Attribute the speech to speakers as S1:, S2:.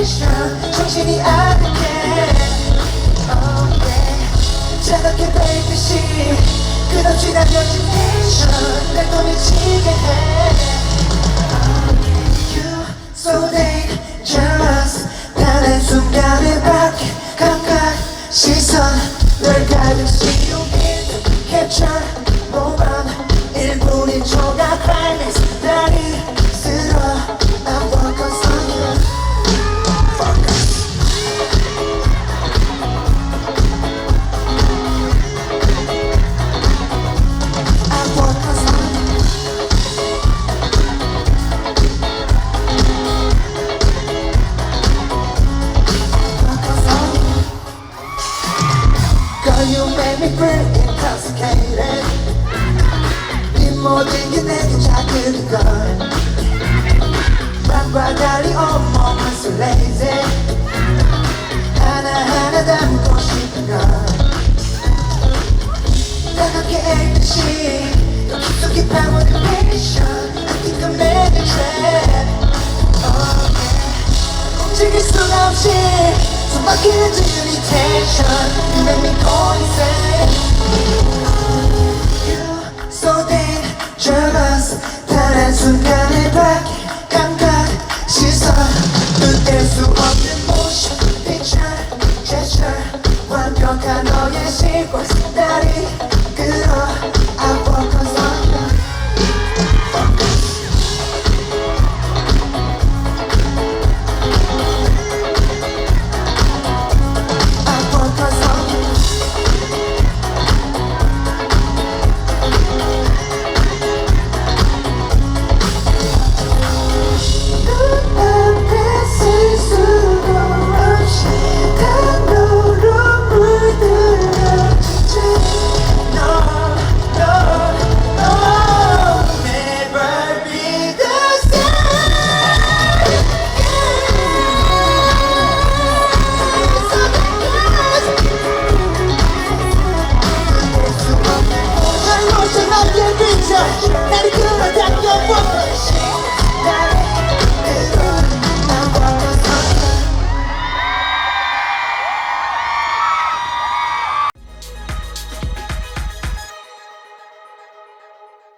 S1: passion 정신이 아득해 oh yeah. 차갑게 뱉듯이 끝없이 남겨진 tension 날또 미치게 해 oh you so dangerous 단 한 순간에 밖에 감각 시선 널 가득 씌우 내게 자극인 걸. 밤과 달리 온몸은 설레이지 하나하나 담고 싶은 걸. 따갑게 읽듯이 또 깊숙이 파고든 passion I think I'm in a trap oh yeah. 움직일 수가 없이 숨 막히는 듯이 tension. You make me go insane 완벽한 너의 시골 다리 끌어. 나를 그만다